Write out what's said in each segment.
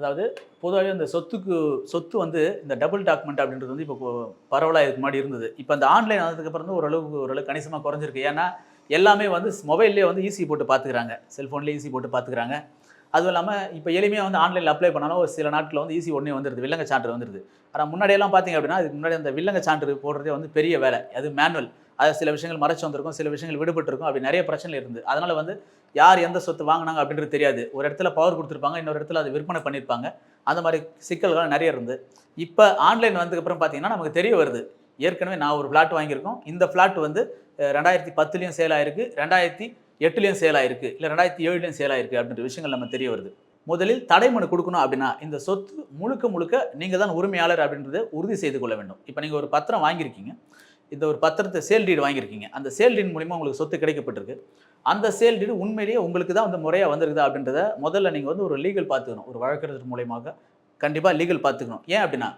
அதாவது பொதுவாகவே இந்த சொத்துக்கு சொத்து வந்து இந்த டபுள் டாக்குமெண்ட் அப்படின்றது வந்து இப்போ பரவலாக இதுக்கு முன்னாடி இருந்தது. இப்போ இந்த ஆன்லைன் வந்ததுக்கப்புறம் வந்து ஓரளவுக்கு ஓரளவு கணிசமாக குறைஞ்சிருக்கு. ஏன்னா எல்லாமே வந்து மொபைல்லே வந்து ஈஸி போட்டு பார்த்துக்கிறாங்க. செல்ஃபோன்லேயே ஈஸி போட்டு பார்த்துக்கிறாங்க. அதுவும் இல்லாமல் இப்போ எளிமையாக வந்து ஆன்லைனில் அப்ளை பண்ணாலும் ஒரு சில நாட்களில் வந்து ஈஸி ஒன்றே வந்துடுது வில்லங்க சான்று வந்துடுது ஆனால் முன்னாடியெல்லாம் பார்த்தீங்க அப்படின்னா அதுக்கு முன்னாடி அந்த வில்லங்க சான்று போடுறதே வந்து பெரிய வேலை. அது மேனுவல் அது சில விஷயங்கள் மறைச்சு வந்திருக்கும் சில விஷயங்கள் விடுபட்டிருக்கும். அப்படி நிறைய பிரச்சனை இருந்து அதனால் வந்து யார் எந்த சொத்து வாங்கினாங்க அப்படின்றது தெரியாது. ஒரு இடத்துல பவர் கொடுத்துருப்பாங்க இன்னொரு இடத்துல அது விற்பனை பண்ணியிருப்பாங்க. அந்த மாதிரி சிக்கல்கள் நிறைய இருந்து இப்போ ஆன்லைன் வந்ததுக்கப்புறம் பார்த்தீங்கன்னா நமக்கு தெரிய வருது. ஏற்கனவே நான் ஒரு ஃப்ளாட் வாங்கியிருக்கோம். இந்த ஃப்ளாட் வந்து ரெண்டாயிரத்தி பத்துலேயும் சேல் ஆயிருக்கு. ரெண்டாயிரத்தி எட்டுலேயும் சேல் ஆயிருக்கு இல்லை ரெண்டாயிரத்தி ஏழுலையும் சேல் ஆயிருக்கு அப்படின்ற விஷயங்கள் நம்ம தெரிய வருது. முதலில் தடைமனு கொடுக்கணும் அப்படின்னா இந்த சொத்து முழுக்க முழுக்க நீங்கள் தான் உரிமையாளர் அப்படின்றத உறுதி செய்து கொள்ள வேண்டும். இப்போ நீங்கள் ஒரு பத்திரம் வாங்கியிருக்கீங்க இந்த ஒரு பத்திரத்தை சேல் டீடு வாங்கியிருக்கீங்க அந்த சேல் டீட் மூலிமா உங்களுக்கு சொத்து கிடைக்கப்பட்டிருக்கு. அந்த சேல் டீடு உண்மையிலேயே உங்களுக்கு தான் வந்து முறையாக வந்திருக்குதா அப்படின்றத முதல்ல நீங்கள் வந்து ஒரு லீகல் பார்த்துக்கணும். ஒரு வழக்கறிஞர் மூலயமாக கண்டிப்பாக லீகல் பார்த்துக்கணும். ஏன் அப்படின்னா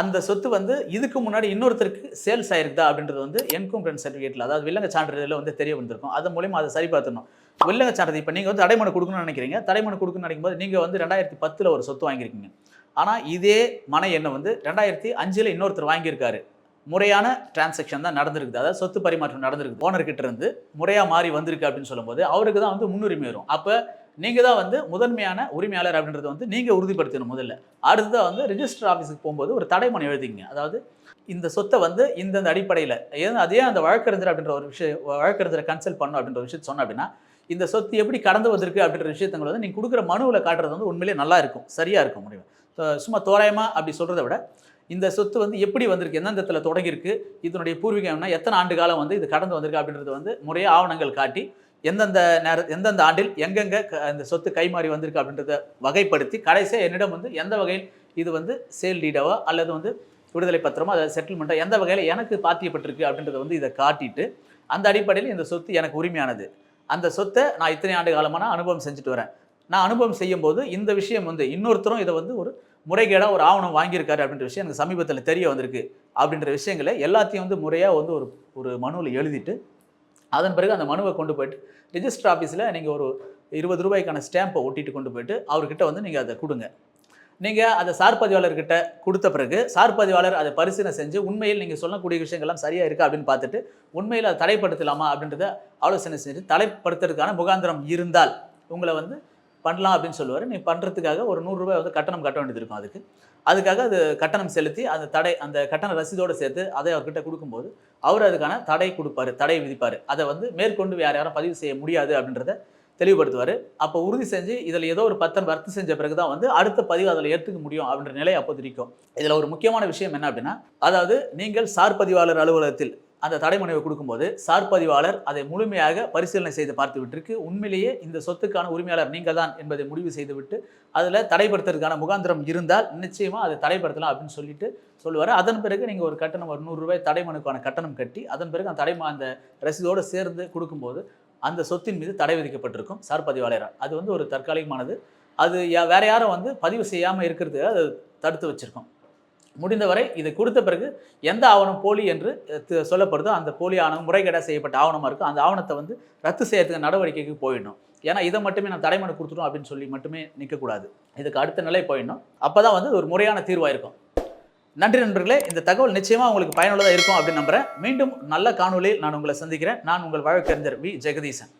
அந்த சொத்து வந்து இதுக்கு முன்னாடி இன்னொருத்தருக்கு சேல்ஸ் ஆயிருக்குதா அப்படின்றது வந்து என்கம்பரன்ஸ் சர்டிஃபிகேட்டில் அதாவது வில்லங்க சான்றிதழில் வந்து தெரிய வந்திருக்கும். அது மூலியமா அதை சரி பார்த்துடணும். வில்லங்க சான்றிதழ் இப்போ நீங்கள் வந்து தடைமனு கொடுக்கணும்னு நினைக்கிறீங்க. தடைமனு கொடுக்கணும்னு நினைக்கும் போது நீங்கள் வந்து ரெண்டாயிரத்தி பத்தில் ஒரு சொத்து வாங்கியிருக்கீங்க. ஆனால் இதே மனை எண்ணை வந்து ரெண்டாயிரத்தி அஞ்சில் இன்னொருத்தர் வாங்கியிருக்காரு. முறையான டிரான்சாக்ஷன் தான் நடந்திருக்குது. அதாவது சொத்து பரிமாற்றம் நடந்திருக்கு ஓனர்கிட்ட இருந்து முறையாக மாறி வந்திருக்கு அப்படின்னு சொல்லும்போது அவருக்கு தான் வந்து முன்னுரிமை வரும். அப்போ நீங்கள் தான் வந்து முதன்மையான உரிமையாளர் அப்படின்றத வந்து நீங்கள் உறுதிப்படுத்தணும் முதல்ல. அடுத்ததாக வந்து ரிஜிஸ்டர் ஆஃபீஸுக்கு போகும்போது ஒரு தடைமணி எழுதிங்க அதாவது இந்த சொத்தை வந்து இந்தந்த அடிப்படையில் ஏன் அதே அந்த வழக்கறிஞர் அப்படின்ற ஒரு விஷயம் வழக்கறிஞரை கன்சல்ட் பண்ணணும் அப்படின்ற ஒரு விஷயத்தை சொன்னோம் அப்படின்னா இந்த சொத்து எப்படி கடந்து வந்திருக்கு அப்படின்ற விஷயத்தங்களை வந்து நீங்கள் கொடுக்குற மனுவில் காட்டுறது வந்து உண்மையிலேயே நல்லா இருக்கும். சரியாக இருக்கும் முடியும் சும்மா தோராயமாக அப்படி சொல்கிறத விட இந்த சொத்து வந்து எப்படி வந்திருக்கு எந்தெந்த இடத்துல தொடங்கியிருக்கு இதனுடைய பூர்வீகம்னா எத்தனை ஆண்டு காலம் வந்து இது கடந்து வந்திருக்கு அப்படின்றது வந்து முறையாக ஆவணங்கள் காட்டி எந்தெந்த நேர எந்தெந்த ஆண்டில் எங்கெங்கே அந்த இந்த சொத்து கைமாறி வந்திருக்கு அப்படின்றத வகைப்படுத்தி கடைசியாக என்னிடம் வந்து எந்த வகையில் இது வந்து சேல் டீடாவோ அல்லது வந்து விடுதலை பத்திரமோ அதை செட்டில்மெண்ட்டோ எந்த வகையில் எனக்கு பாத்தியப்பட்டிருக்கு அப்படின்றத வந்து இதை காட்டிட்டு அந்த அடிப்படையில் இந்த சொத்து எனக்கு உரிமையானது. அந்த சொத்தை நான் இத்தனை ஆண்டு காலமாக அனுபவம் செஞ்சுட்டு வரேன். நான் அனுபவம் செய்யும்போது இந்த விஷயம் வந்து இன்னொருத்தரும் இதை வந்து ஒரு முறைகேடாக ஒரு ஆவணம் வாங்கியிருக்காரு அப்படின்ற விஷயம் எனக்கு சமீபத்தில் தெரிய வந்திருக்கு அப்படின்ற விஷயங்களை எல்லாத்தையும் வந்து முறையாக வந்து ஒரு ஒரு மனுவில் எழுதிட்டு அதன் பிறகு அந்த மனுவை கொண்டு போயிட்டு ரிஜிஸ்டர் ஆஃபீஸில் நீங்கள் ஒரு இருபது ரூபாய்க்கான ஸ்டாம்பை ஒட்டிட்டு கொண்டு போயிட்டு அவர்கிட்ட வந்து நீங்கள் அதை கொடுங்க. நீங்கள் அதை சார் பதிவாளர்கிட்ட கொடுத்த பிறகு சார் பதிவாளர் அதை பரிசீலனை செஞ்சு உண்மையில் நீங்கள் சொல்லக்கூடிய விஷயங்கள்லாம் சரியாக இருக்கா அப்படின்னு பார்த்துட்டு உண்மையில் அதை தடைப்படுத்தலாமா அப்படின்றத ஆலோசனை செஞ்சு தடைப்படுத்துறதுக்கான முகாந்திரம் இருந்தால் உங்களை வந்து பண்ணலாம் அப்படின்னு சொல்லுவார். நீ பண்ணுறதுக்காக ஒரு நூறுரூபாய் வந்து கட்டணம் கட்ட வேண்டியது இருக்கும் அதுக்கு. அதுக்காக அது கட்டணம் செலுத்தி அந்த தடை அந்த கட்டண ரசீதோடு சேர்த்து அதை அவர்கிட்ட கொடுக்கும்போது அவர் அதுக்கான தடை கொடுப்பாரு தடை விதிப்பார். அதை வந்து மேற்கொண்டு வேறு யாரும் பதிவு செய்ய முடியாது அப்படின்றத தெளிவுபடுத்துவார். அப்போ உறுதி செஞ்சு இதில் ஏதோ ஒரு பத்திரம் ரத்து செஞ்ச பிறகு தான் வந்து அடுத்த பதிவு அதில் ஏற்றுக்க முடியும் அப்படின்ற நிலை அப்போ இருக்கும். இதில் ஒரு முக்கியமான விஷயம் என்ன அப்படின்னா அதாவது நீங்கள் சார் பதிவாளர் அலுவலகத்தில் அந்த தடைமனைவை கொடுக்கும்போது சார் பதிவாளர் அதை முழுமையாக பரிசீலனை செய்து பார்த்து விட்டிருக்கு உண்மையிலேயே இந்த சொத்துக்கான உரிமையாளர் நீங்கள் தான் என்பதை முடிவு செய்துவிட்டு அதில் தடைப்படுத்துறதுக்கான முகாந்திரம் இருந்தால் நிச்சயமாக அதை தடைப்படுத்தலாம் அப்படின்னு சொல்லிட்டு சொல்லுவார். அதன் பிறகு நீங்கள் ஒரு கட்டணம் ஒரு நூறுரூபாய் தடைமனுக்கான கட்டணம் கட்டி அதன் பிறகு அந்த தடைம அந்த ரசீதோடு சேர்ந்து கொடுக்கும்போது அந்த சொத்தின் மீது தடை விதிக்கப்பட்டிருக்கும் சார் பதிவாளரால் அது வந்து ஒரு தற்காலிகமானது. அது யா- வேற யாரும் வந்து பதிவு செய்யாமல் இருக்கிறதுக்கு அது தடுத்து வச்சிருக்கோம். முடிந்தவரை இதை கொடுத்த பிறகு எந்த ஆவணம் போலி என்று சொல்லப்படுதோ அந்த போலி ஆவணம் முறைகேடாக செய்யப்பட்ட ஆவணமாக இருக்கும் அந்த ஆவணத்தை வந்து ரத்து செய்யறதுக்கு நடவடிக்கைக்கு போயிடணும். ஏன்னா இதை மட்டுமே நான் தடைமனு கொடுத்துட்டோம் அப்படின்னு சொல்லி மட்டுமே நிற்கக்கூடாது இதுக்கு அடுத்த நிலை போயிடணும். அப்போ தான் வந்து ஒரு முறையான தீர்வாக இருக்கும் நன்றி நண்பர்களே இந்த தகவல் நிச்சயமாக உங்களுக்கு பயனுள்ளதாக இருக்கும் அப்படின்னு நம்புகிறேன் மீண்டும் நல்ல காணொளியில் நான் உங்களை சந்திக்கிறேன். நான் உங்கள் வழக்கறிஞர் வி. ஜெகதீசன்.